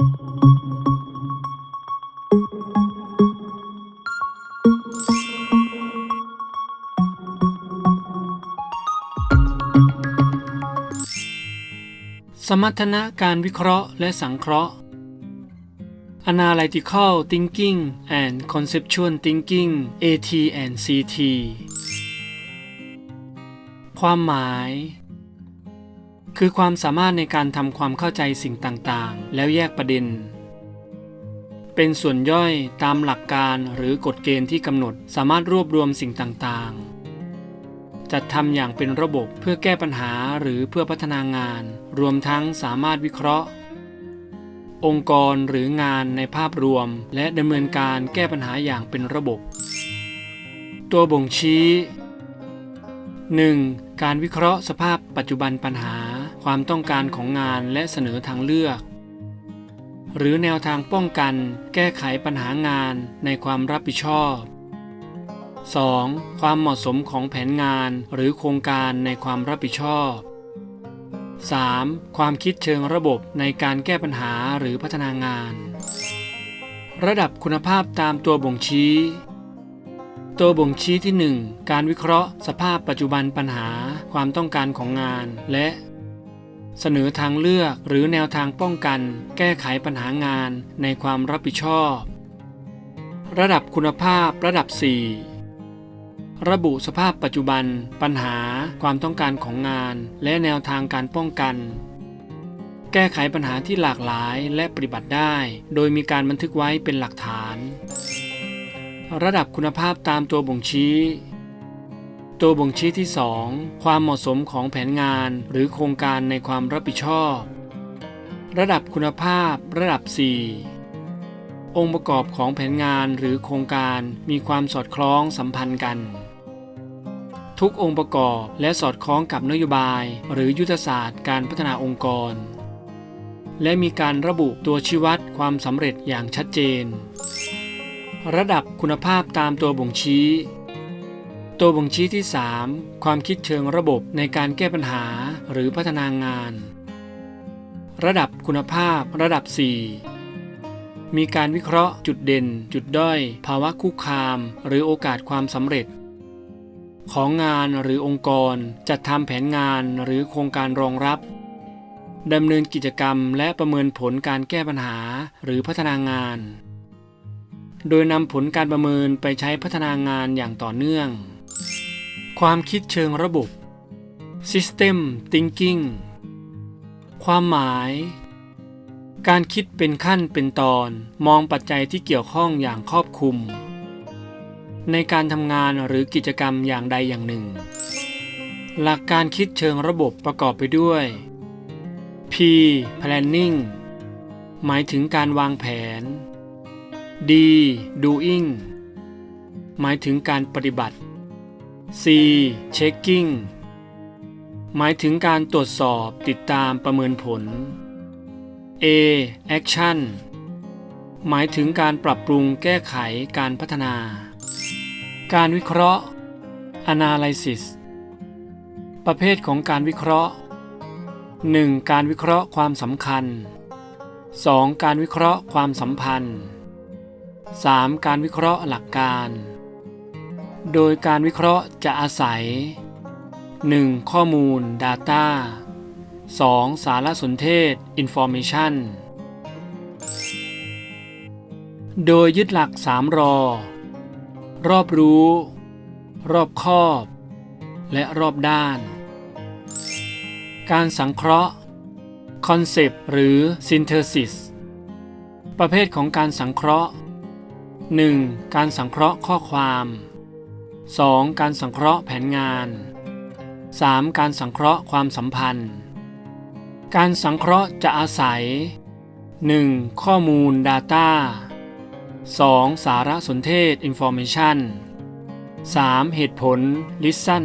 สมรรถนะการวิเคราะห์และสังเคราะห์ Analytical Thinking and Conceptual Thinking AT and CT ความหมาย คือความสามารถในการทำความเข้าใจสิ่งต่างๆ แล้วแยกประเด็น เป็นส่วนย่อยตามหลักการหรือกฎเกณฑ์ที่กำหนดสามารถรวบรวมสิ่งต่างๆ จัดทำอย่างเป็นระบบเพื่อแก้ปัญหาหรือเพื่อพัฒนางาน รวมทั้งสามารถวิเคราะห์ องค์กรหรืองานในภาพรวม และดำเนินการแก้ปัญหาอย่างเป็นระบบ ตัวบ่งชี้ 1. การวิเคราะห์สภาพปัจจุบันปัญหา ความต้องการของงานและเสนอทางเลือก หรือแนวทางป้องกัน แก้ไขปัญหางานในความรับผิดชอบ 2. ความเหมาะสมของแผนงานหรือโครงการในความรับผิดชอบ 3. ความคิดเชิงระบบในการแก้ปัญหาหรือพัฒนางาน ระดับคุณภาพตามตัวบ่งชี้ ตัวบ่งชี้ที่ 1 การวิเคราะห์ สภาพปัจจุบันปัญหา ความต้องการของงาน และ เสนอทางเลือกหรือแนวทางป้องกัน แก้ไขปัญหางานในความรับผิดชอบ ระดับคุณภาพระดับ 4 ระบุสภาพปัจจุบัน ปัญหา ความต้องการของงาน และแนวทางการป้องกัน แก้ไขปัญหาที่หลากหลายและปฏิบัติได้ โดยมีการบันทึกไว้เป็นหลักฐาน ระดับคุณภาพตามตัวบ่งชี้ ตัวบ่งชี้ที่ 2 ความเหมาะสมของแผนงานหรือโครงการในความรับผิดชอบ ระดับคุณภาพ ระดับ 4 องค์ประกอบของแผนงานหรือโครงการมีความสอดคล้องสัมพันธ์กัน ทุกองค์ประกอบและสอดคล้องกับนโยบาย หรือยุทธศาสตร์การพัฒนาองค์กร และมีการระบุตัวชี้วัดความสำเร็จอย่างชัดเจน ระดับคุณภาพตามตัวบ่งชี้ ตัวบ่งชี้ที่ 3 ความคิดเชิงระบบในการแก้ปัญหาหรือพัฒนางาน ระดับคุณภาพระดับ 4 มีการวิเคราะห์ จุดเด่น จุดด้อย ภาวะคุกคาม หรือโอกาสความสำเร็จ ของงานหรือองค์กรจัดทำแผนงานหรือโครงการรองรับดำเนินกิจกรรมและประเมินผลการแก้ปัญหาหรือพัฒนางาน โดยนำผลการประเมินไปใช้พัฒนางานอย่างต่อเนื่อง ความคิดเชิงระบบ System Thinking ความหมาย การคิดเป็นขั้นเป็นตอน มองปัจจัยที่เกี่ยวข้องอย่างครอบคลุม ในการทำงานหรือกิจกรรมอย่างใดอย่างหนึ่ง หลักการคิดเชิงระบบประกอบไปด้วย P planning หมายถึงการวางแผน D doing หมายถึงการปฏิบัติ C checking หมายถึงการตรวจสอบติดตามประเมินผล A action หมายถึงการปรับปรุงแก้ไขการพัฒนา การวิเคราะห์ analysis ประเภทของการวิเคราะห์ 1. การวิเคราะห์ความสำคัญ 2. การวิเคราะห์ความสัมพันธ์ 3. การวิเคราะห์หลักการ โดยการวิเคราะห์จะอาศัย 1. ข้อมูล Data 2. สารสนเทศ Information โดยยึดหลัก 3 รอ รอบรู้ รอบคอบ และรอบด้าน การสังเคราะห์ Concept หรือ Synthesis ประเภทของการสังเคราะห์ 1. การสังเคราะห์ข้อความ 2. การสังเคราะห์แผนงาน 3. การสังเคราะห์ความสัมพันธ์ การสังเคราะห์จะอาศัย 1. ข้อมูล Data 2. สารสนเทศ Information 3. เหตุผล Listen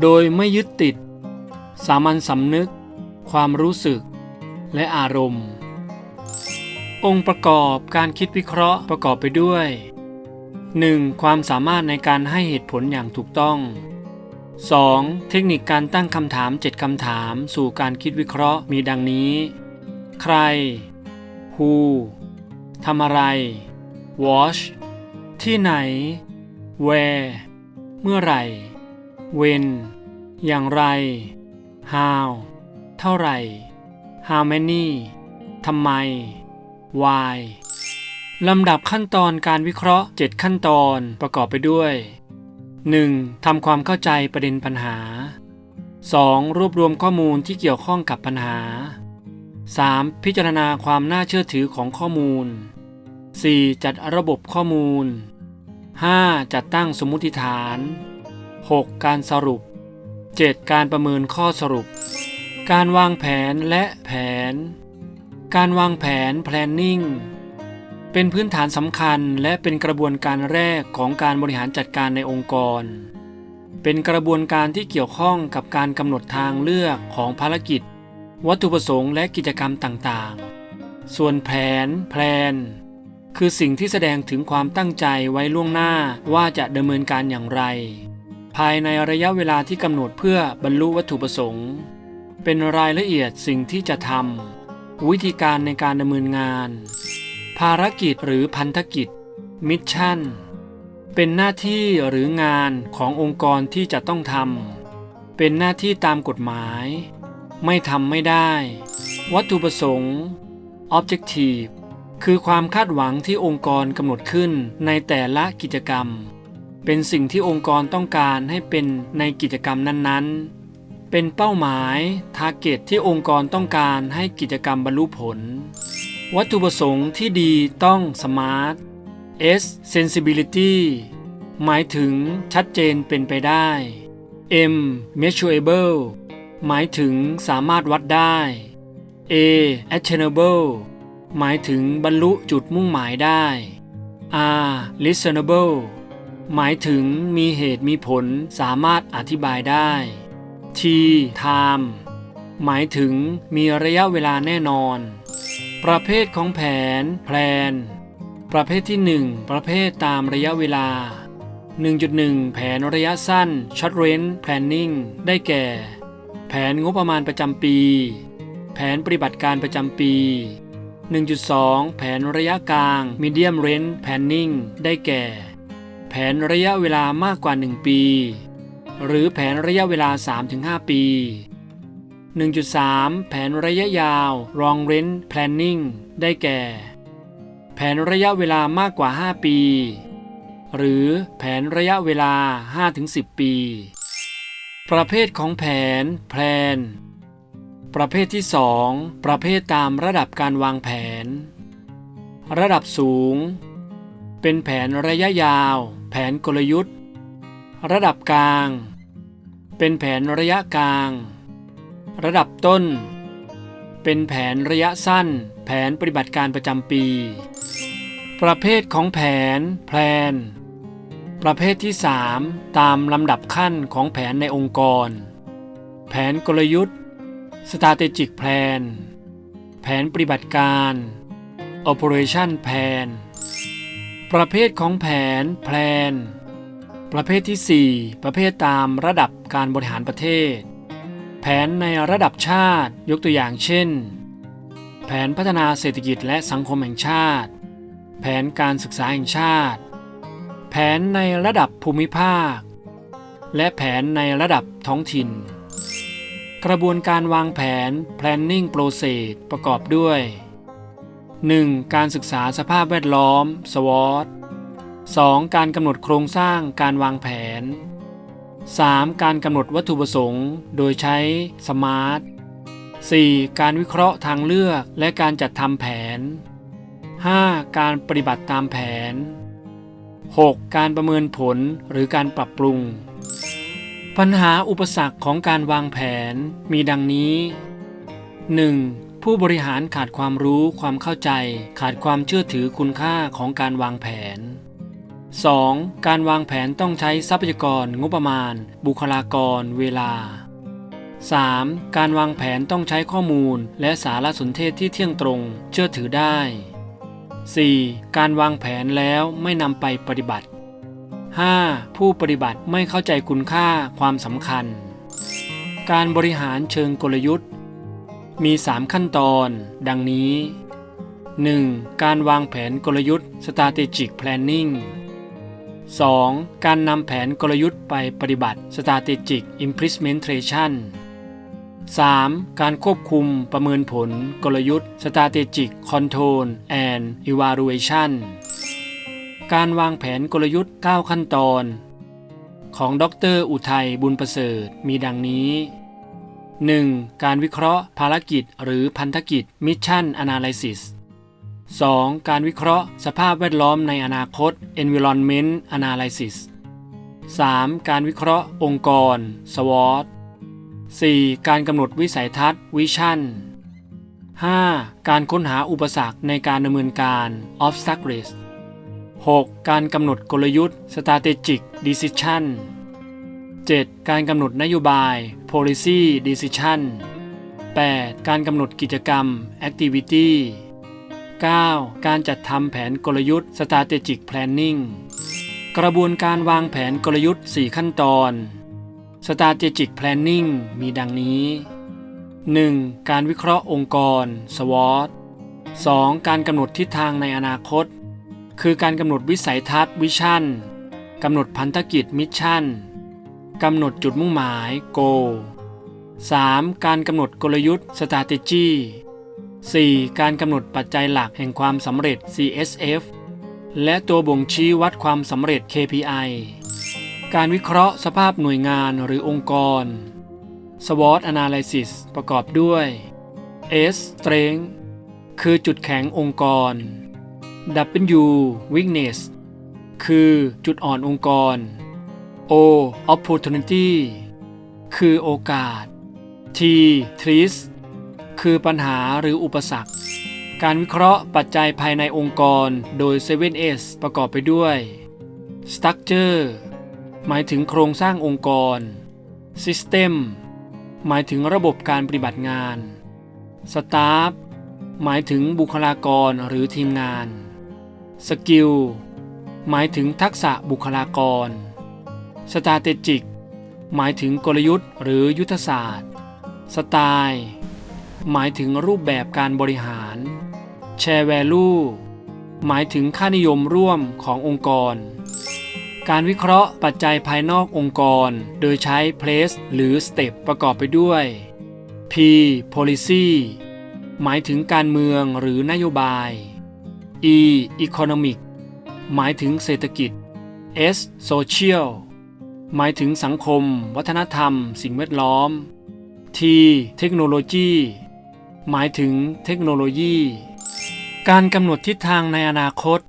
โดยไม่ยึดติด สามัญสำนึก ความรู้สึก และอารมณ์ องค์ประกอบการคิดวิเคราะห์ประกอบไปด้วย 1. ความสามารถในการให้เหตุผลอย่างถูกต้อง 2. เทคนิคการตั้งคำถาม 7 คำถาม สู่การคิดวิเคราะห์มีดังนี้ ใคร who ทำอะไร watch ที่ไหน where เมื่อไหร่ when อย่างไร how เท่าไหร่ how many ทำไม why ลำดับขั้นตอนการวิเคราะห์ 7 ขั้นตอนประกอบไปด้วย 1. ทำความเข้าใจประเด็นปัญหา 2. รวบรวมข้อมูลที่เกี่ยวข้องกับปัญหา 3. พิจารณาความน่าเชื่อถือของข้อมูล 4. จัดระบบข้อมูล 5. จัดตั้งสมมุติฐาน 6. การสรุป 7. การประเมินข้อสรุป การวางแผนและแผน การวางแผน planning เป็นพื้นฐานสำคัญและเป็นกระบวนการแรกของการบริหารจัดการในองค์กร เป็นกระบวนการที่เกี่ยวข้องกับการกำหนดทางเลือกของภารกิจ วัตถุประสงค์และกิจกรรมต่างๆ ส่วนแผน แพลน คือสิ่งที่แสดงถึงความตั้งใจไว้ล่วงหน้าว่าจะดำเนินการอย่างไร ภายในระยะเวลาที่กำหนดเพื่อบรรลุวัตถุประสงค์ เป็นรายละเอียดสิ่งที่จะทำวิธีการในการดำเนินงาน ภารกิจหรือพันธกิจมิชชั่นเป็นหน้าที่หรืองานขององค์กรที่จะต้องทำเป็นหน้าที่ตามกฎหมาย ไม่ทำไม่ได้ วัตถุประสงค์ Objective คือความคาดหวังที่องค์กรกำหนดขึ้นในแต่ละกิจกรรม เป็นสิ่งที่องค์กรต้องการให้เป็นในกิจกรรมนั้นๆ เป็นเป้าหมาย Target ที่องค์กรต้องการให้กิจกรรมบรรลุผล วัตถุประสงค์ที่ดีต้อง Smart S Sensibility หมายถึงชัดเจนเป็นไปได้ M Measurable หมายถึงสามารถวัดได้ A Attainable หมายถึงบรรลุจุดมุ่งหมายได้ R Listenable หมายถึงมีเหตุมีผลสามารถอธิบายได้ T Time หมายถึงมีระยะเวลาแน่นอน ประเภทของแผน แพลน ประเภทที่ 1 ประเภทตามระยะเวลา 1.1 แผนระยะสั้น Short Range Planning ได้แก่ แผนงบประมาณประจำปี แผนปฏิบัติการประจำปี 1.2 แผนระยะกลาง Medium Range Planning ได้แก่ แผนระยะเวลามากกว่า 1 ปี หรือแผนระยะเวลา 3-5 ปี 1.3 แผนระยะยาว Long Range Planning ได้แก่ แผนระยะเวลามากกว่า 5 ปี หรือแผนระยะเวลา 5-10 ปี ประเภทของแผน แพลน ประเภทที่ 2 ประเภทตามระดับการวางแผน ระดับสูง เป็นแผนระยะยาว แผนกลยุทธ์ ระดับกลาง เป็นแผนระยะกลาง ระดับต้น เป็นแผนระยะสั้น แผนปฏิบัติการประจำปี ประเภทของแผน แพลน ประเภทที่ 3 ตามลำดับขั้นของแผนในองค์กร แผนกลยุทธ์ Strategic Plan แผนปฏิบัติการ Operation Plan ประเภทของแผน แพลน ประเภทที่ 4 ประเภทตามระดับการบริหารประเทศ แผนในระดับชาติยกตัวอย่างเช่น แผนพัฒนาเศรษฐกิจและสังคมแห่งชาติ แผนการศึกษาแห่งชาติ แผนในระดับภูมิภาค และแผนในระดับท้องถิ่น กระบวนการวางแผน planning process ประกอบด้วย 1. การศึกษาสภาพแวดล้อม SWOT 2. การกำหนดโครงสร้างการวางแผน 3. การกำหนดวัตถุประสงค์ โดยใช้ SMART 4. การวิเคราะห์ทางเลือกและการจัดทำแผน 5. การปฏิบัติตามแผน 6. การประเมินผลหรือการปรับปรุง ปัญหาอุปสรรคของการวางแผนมีดังนี้ 1. ผู้บริหารขาดความรู้ความเข้าใจ ขาดความเชื่อถือคุณค่าของการวางแผน 2. การวางแผนต้องใช้ทรัพยากร งบประมาณ บุคลากร เวลา 3. การวางแผนต้องใช้ข้อมูล และสารสนเทศที่เที่ยงตรง เชื่อถือได้ 4. การวางแผนแล้วไม่นำไปปฏิบัติ 5. ผู้ปฏิบัติไม่เข้าใจคุณค่าความสำคัญ การบริหารเชิงกลยุทธ์ มี 3 ขั้นตอน ดังนี้ 1. การวางแผนกลยุทธ์ strategic planning 2. การนำแผนกลยุทธ์ไปปฏิบัติ strategic implementation 3. การควบคุมประเมินผลกลยุทธ์ strategic control and evaluation การวางแผนกลยุทธ์ 9 ขั้นตอน ของดร อุทัยบุญประเสริฐมีดังนี้ 1. การวิเคราะห์ภารกิจหรือพันธกิจ Mission Analysis 2. การวิเคราะห์สภาพแวดล้อมในอนาคต Environment Analysis 3. การวิเคราะห์องค์กร SWOT 4. การกำหนดวิสัยทัศน์ Vision 5. การค้นหาอุปสรรคในการดำเนินการ Obstacles 6. การกำหนดกลยุทธ์ Strategic Decision 7. การกำหนดนโยบาย Policy Decision 8. การกำหนดกิจกรรม Activity 9. การจัดทำแผนกลยุทธ์ Strategic Planning กระบวนการวางแผนกลยุทธ์ 4 ขั้นตอน Strategic Planning มีดังนี้ 1. การวิเคราะห์องค์กร SWOT 2. การกำหนดทิศทางในอนาคต คือการกำหนดวิสัยทัศน์ Vision กำหนดพันธกิจ Mission กำหนดจุดมุ่งหมาย Goal 3. การกำหนดกลยุทธ์ Strategy 4. การกำหนดปัจจัยหลักแห่งความสำเร็จ CSF และตัวบ่งชี้วัดความสำเร็จ KPI การวิเคราะห์สภาพหน่วยงานหรือองค์กร SWOT Analysis ประกอบด้วย S Strength คือจุดแข็งองค์กร W Weakness คือจุดอ่อนองค์กร O Opportunity คือโอกาส T Threat คือปัญหาหรืออุปสรรค การวิเคราะห์ปัจจัยภายในองค์กรโดย 7S ประกอบไปด้วย Structure หมายถึงโครงสร้างองค์กร System หมายถึงระบบการปฏิบัติงาน Staff หมายถึงบุคลากรหรือทีมงาน Skill หมายถึงทักษะบุคลากร Strategic หมายถึงกลยุทธ์หรือยุทธศาสตร์สไตล์ หมายถึงรูปแบบการบริหาร Share Value หมายถึงค่านิยมร่วมขององค์กร การวิเคราะห์ปัจจัยภายนอกองค์กร โดยใช้ Place หรือ Step ประกอบไปด้วย P Policy หมายถึงการเมืองหรือนโยบาย E Economic หมายถึงเศรษฐกิจ S Social หมายถึงสังคม วัฒนธรรม สิ่งแวดล้อม T เทคโนโลยี หมายถึงเทคโนโลยี การกำหนดทิศทางในอนาคต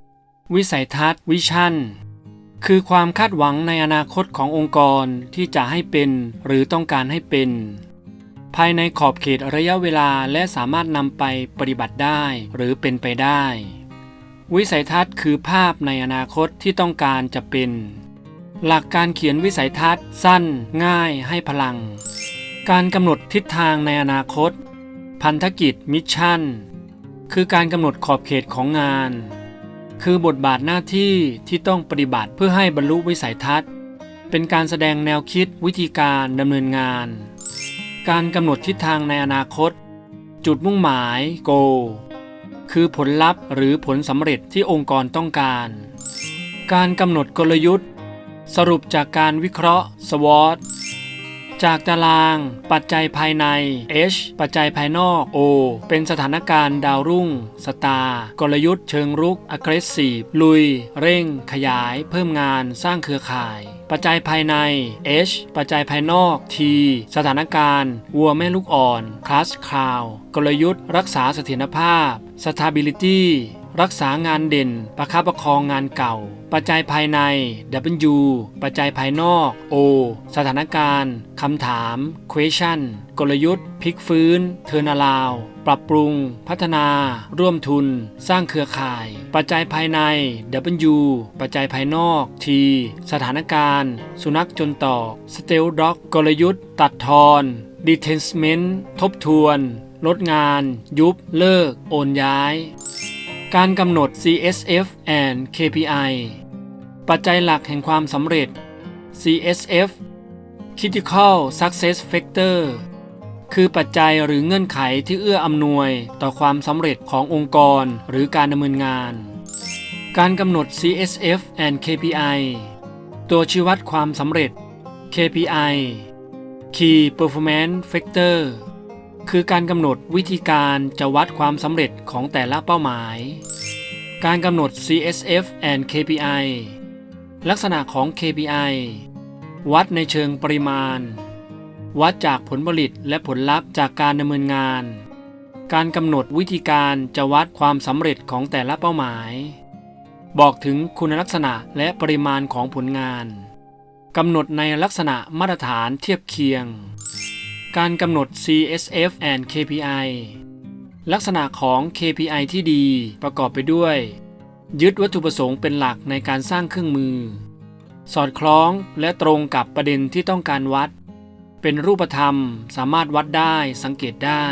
วิสัยทัศน์วิชั่น คือความคาดหวังในอนาคตขององค์กรที่จะให้เป็นหรือต้องการให้เป็น ภายในขอบเขตระยะเวลาและสามารถนำไปปฏิบัติได้หรือเป็นไปได้ วิสัยทัศน์คือภาพในอนาคตที่ต้องการจะเป็น หลักการเขียนวิสัยทัศน์สั้น ง่ายให้พลัง การกำหนดทิศทางในอนาคต พันธกิจมิชชั่น คือการกำหนดขอบเขตของงาน คือบทบาทหน้าที่ที่ต้องปฏิบัติเพื่อให้บรรลุวิสัยทัศน์ เป็นการแสดงแนวคิดวิธีการดำเนินงาน การกำหนดทิศทางในอนาคต จุดมุ่งหมาย goal คือผลลัพธ์หรือผลสำเร็จที่องค์กรต้องการ การกำหนดกลยุทธ์ สรุปจากการวิเคราะห์ SWOT จากตาราง ปัจจัยภายใน H ปัจจัยภายนอก O เป็นสถานการณ์ดาวรุ่ง สตาร์กลยุทธ์เชิงรุก aggressive ลุย เร่ง ขยาย เพิ่มงานสร้างเครือข่าย ปัจจัยภายใน H ปัจจัยภายนอก T สถานการณ์ วัวแม่ลูกอ่อน class cloud กลยุทธ์ รักษาเสถียรภาพ stability รักษางานเด่น ประคับประคองงานเก่า ปัจจัยภายใน W ปัจจัยภายนอก O สถานการณ์คำถาม question กลยุทธ์ พลิกฟื้น เทอร์นาลาว ปรับปรุง พัฒนา ร่วมทุน สร้างเครือข่าย ปัจจัยภายใน W ปัจจัยภายนอก T สถานการณ์ สุนัขจนตอก Stealth Dog กลยุทธ์ ตัดทอน Detachment ทบทวน ลดงาน ยุบ เลิก โอนย้าย การกำหนด CSF and KPI ปัจจัยหลักแห่งความสำเร็จ CSF Critical Success Factor คือปัจจัยหรือเงื่อนไขที่เอื้ออำนวยต่อความสำเร็จขององค์กรหรือการดำเนินงาน การกำหนด CSF and KPI ตัวชี้วัดความสำเร็จ KPI Key Performance Factor คือการกำหนดวิธีการจะวัดความสำเร็จของแต่ละเป้าหมาย การกำหนด CSF and KPI ลักษณะของ KPI วัดในเชิงปริมาณ วัดจากผลผลิตและผลลัพธ์จากการดำเนินงาน การกำหนดวิธีการจะวัดความสำเร็จของแต่ละเป้าหมาย บอกถึงคุณลักษณะและปริมาณของผลงานกำหนดในลักษณะมาตรฐานเทียบเคียง การกำหนด CSF and KPI ลักษณะของ KPI ที่ดีประกอบไปด้วย ยึดวัตถุประสงค์เป็นหลักในการสร้างเครื่องมือ สอดคล้องและตรงกับประเด็นที่ต้องการวัด เป็นรูปธรรมสามารถวัดได้สังเกตได้